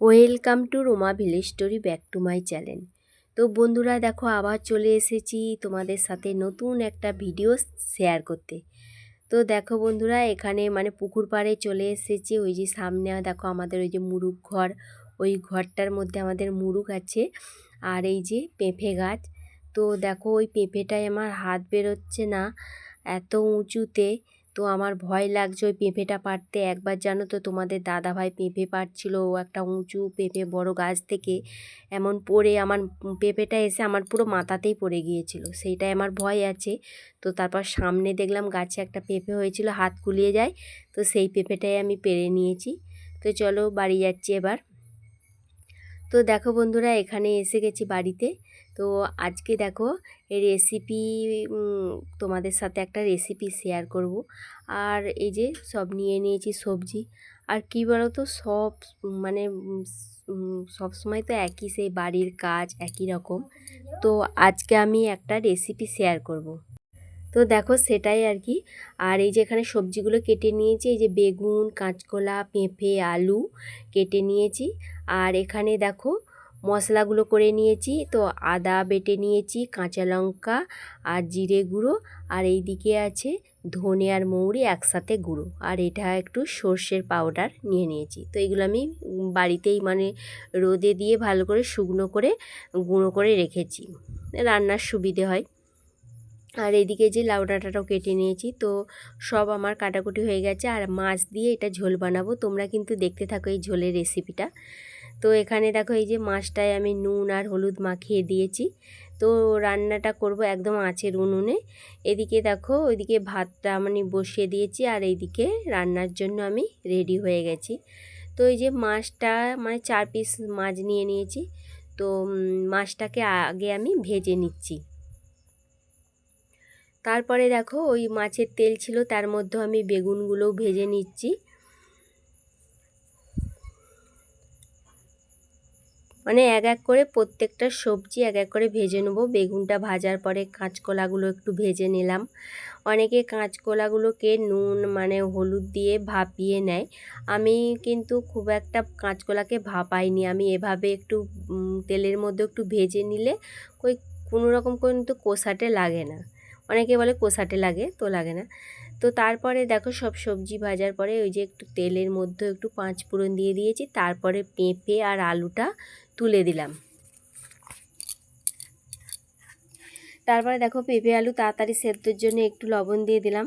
Welcome to Roma village story back to my channel. তো বন্ধুরা, দেখো, আবার চলে এসেছি তোমাদের সাথে নতুন একটা ভিডিও শেয়ার করতে। তো দেখো বন্ধুরা, এখানে মানে পুকুর পাড়ে চলে এসেছি। ওই যে সামনে, দেখো, আমাদের ওই যে মুরুগ ঘর। ওই ঘরটার মধ্যে আমাদের মুরুগ আছে। আর এই যে পেঁপে গাছ। তো দেখো, ওই পেঁপেটায় আমার হাত বেরোচ্ছে না। এত উঁচুতে তো আমার ভয় লাগছে ওই পেঁপেটা পাড়তে। একবার জানো তো তোমাদের দাদাভাই পেঁপে পাড়ছিল, ও একটা উঁচু পেঁপে বড় গাছ থেকে এমন পড়ে, আমার পেঁপেটা এসে আমার পুরো মাথাতেই পড়ে গিয়েছিল। সেইটাই আমার ভয় আছে। তো তারপর সামনে দেখলাম গাছে একটা পেঁপে হয়েছিল, হাত কুলিয়ে যায়, তো সেই পেঁপেটাই আমি পেরে নিয়েছি। তো চলো বাড়ি যাচ্ছি এবার। তো দেখো বন্ধুরা, এখানে এসে গেছি বাড়িতে। তো আজকে দেখো রেসিপি তোমাদের সাথে একটা রেসিপি শেয়ার করব। আর এই যে সব নিয়ে নিয়েছি সবজি। আর কী তো সব মানে সব সময় তো একই, সেই বাড়ির কাজ একই রকম। তো আজকে আমি একটা রেসিপি শেয়ার করব। তো দেখো সেটাই আর কি। আর এই যে এখানে সবজিগুলো কেটে নিয়েছি, এই যে বেগুন, কাঁচকলা, পেঁপে, আলু কেটে নিয়েছি। আর এখানে দেখো মশলাগুলো করে নিয়েছি, তো আদা বেটে নিয়েছি, কাঁচা লঙ্কা আর জিরে গুঁড়ো। আর এই দিকে আছে ধনে আর মৌরি একসাথে গুঁড়ো। আর এটা একটু সর্ষের পাউডার নিয়ে নিয়েছি। তো এগুলো আমি বাড়িতেই মানে রোদে দিয়ে ভালো করে শুকনো করে, গুঁড়ো করে রেখেছি। রান্নার সুবিধে হয়। আর এদিকে যে লাউ ডাঁটাটাও কেটে নিয়েছি, তো সব আমার কাটাকুটি হয়ে গেছে। আর মাছ দিয়ে এটা ঝোল বানাবো। তোমরা কিন্তু দেখতে থাকো এই ঝোলের রেসিপিটা। তো এখানে দেখো এই যে মাছটায় আমি নুন আর হলুদ মাখিয়ে দিয়েছি। তো রান্নাটা করব একদম আঁচের উনুনে। এদিকে দেখো, ওইদিকে ভাতটা মানে বসিয়ে দিয়েছি আর এইদিকে রান্নার জন্য আমি রেডি হয়ে গেছি। তো এই যে মাছটা মানে চার পিস মাছ নিয়ে নিয়েছি। তো মাছটাকে আগে আমি ভেজে নিচ্ছি। তারপরে দেখো ওই মাছের তেল ছিল, তার মধ্যে আমি বেগুনগুলোও ভেজে নিচ্ছি। মানে এক এক করে প্রত্যেকটা সবজি এক এক করে ভেজে নেব। বেগুনটা ভাজার পরে কাঁচকলাগুলো একটু ভেজে নিলাম। অনেকে কাঁচকলাগুলোকে নুন মানে হলুদ দিয়ে ভাপিয়ে নেয়। আমি কিন্তু খুব একটা কাঁচকলাকে ভাপাইনি। আমি এভাবে একটু তেলের মধ্যে একটু ভেজে নিলে ওই কোনো রকম কিন্তু কষাটে লাগে না। অনেকে বলে কষাটে লাগে, তো লাগে না। তো তারপরে দেখো সব সবজি ভাজার পরে ওই যে একটু তেলের মধ্যে একটু পাঁচ ফোড়ন দিয়ে দিয়েছি, তারপরে পেঁপে আর আলুটা তুলে দিলাম। তারপরে দেখো পেঁপে, আলু তাড়াতাড়ি সেদ্ধর জন্য একটু লবণ দিয়ে দিলাম।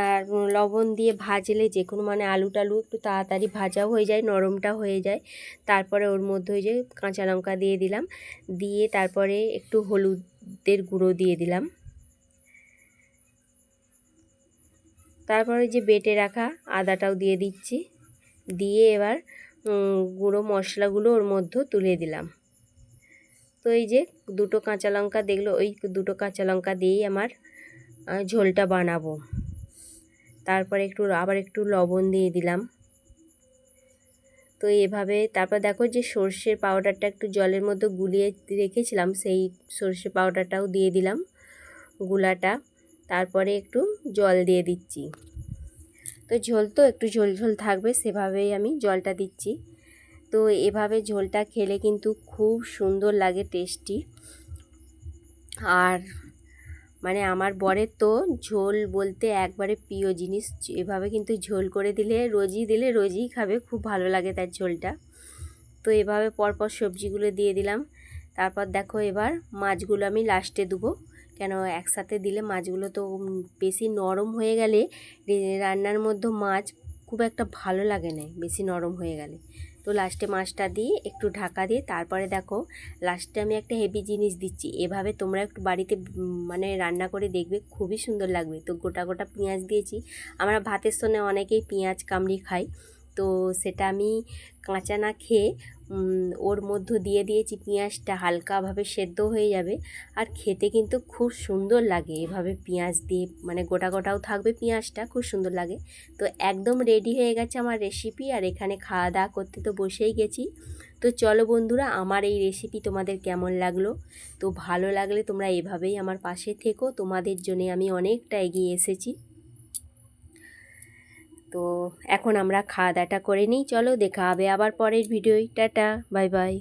আর লবণ দিয়ে ভাজলে যে কোনো মানে আলু টালু একটু তাড়াতাড়ি ভাজাও হয়ে যায় নরমটা হয়ে যায়। তারপরে ওর মধ্যে ওই যে কাঁচা লঙ্কা দিয়ে দিলাম। দিয়ে তারপরে একটু হলুদের গুঁড়ো দিয়ে দিলাম। তারপরে যে বেটে রাখা আদাটাও দিয়ে দিচ্ছি। দিয়ে এবার গুঁড়ো মশলাগুলো ওর মধ্যে তুলে দিলাম। তো এই যে দুটো কাঁচা লঙ্কা, দেখল ওই দুটো কাঁচা লঙ্কা দিয়েই আমার ঝোলটা বানাবো। তারপরে একটু, আবার একটু লবণ দিয়ে দিলাম। তো এভাবে, তারপর দেখো যে সর্ষের পাউডারটা একটু জলের মধ্যে গুলিয়ে রেখেছিলাম, সেই সর্ষে পাউডারটাও দিয়ে দিলাম। গুলাটা তারপরে একটু জল দিয়ে দিচ্ছি। তো ঝোল তো একটু ঝোল ঝোল থাকবে, সেভাবেই আমি জলটা দিচ্ছি। তো এভাবে ঝোলটা খেলে কিন্তু খুব সুন্দর লাগে টেস্টি। আর মানে আমার বরের তো ঝোল বলতে একবারে প্রিয় জিনিস, এভাবে কিন্তু ঝোল করে দিলে, রোজই দিলে, রোজই খাবে, খুব ভালো লাগে তার ঝোলটা। তো এভাবে পরপর সবজিগুলো দিয়ে দিলাম। তারপর দেখো এবার মাছগুলো আমি লাস্টে দেবো। কেন একসাথে দিলে মাছগুলো তো বেশি নরম হয়ে গেলে রান্নার মধ্যে মাছ খুব একটা ভালো লাগে না, বেশি নরম হয়ে গেলে। তো লাস্টে মাছটা দিয়ে একটু ঢাকা দিয়ে তারপরে দেখো লাস্টে আমি একটা হেভি জিনিস দিচ্ছি। এভাবে তোমরা একটু বাড়িতে মানে রান্না করে দেখবে, খুবই সুন্দর লাগবে। তো গোটা গোটা পেঁয়াজ দিয়েছি। আমরা ভাতের সঙ্গে অনেকেই পেঁয়াজ, কামড়ি খাই। তো সেটা আমি কাঁচা না খেয়ে ওর মধ্যে দিয়ে দিয়েছি পেঁয়াজটা হালকাভাবে সেদ্ধ হয়ে যাবে। আর খেতে কিন্তু খুব সুন্দর লাগে। এভাবে পেঁয়াজ দিয়ে মানে গোটা গোটাও থাকবে পেঁয়াজটা, খুব সুন্দর লাগে। তো একদম রেডি হয়ে গেছে আমার রেসিপি আর এখানে খাওয়া দাওয়া করতে তো বসেই গেছি। তো চলো বন্ধুরা, আমার এই রেসিপি তোমাদের কেমন লাগল? তো ভালো লাগলে তোমরা এভাবেই আমার পাশে থেকো। তোমাদের জন্য আমি অনেকটা এগিয়ে এসেছি। তো এখন আমরা খাওয়া দাওয়াটা করে নিই। চলো দেখা হবে আবার পরের ভিডিওয়। Tata bye bye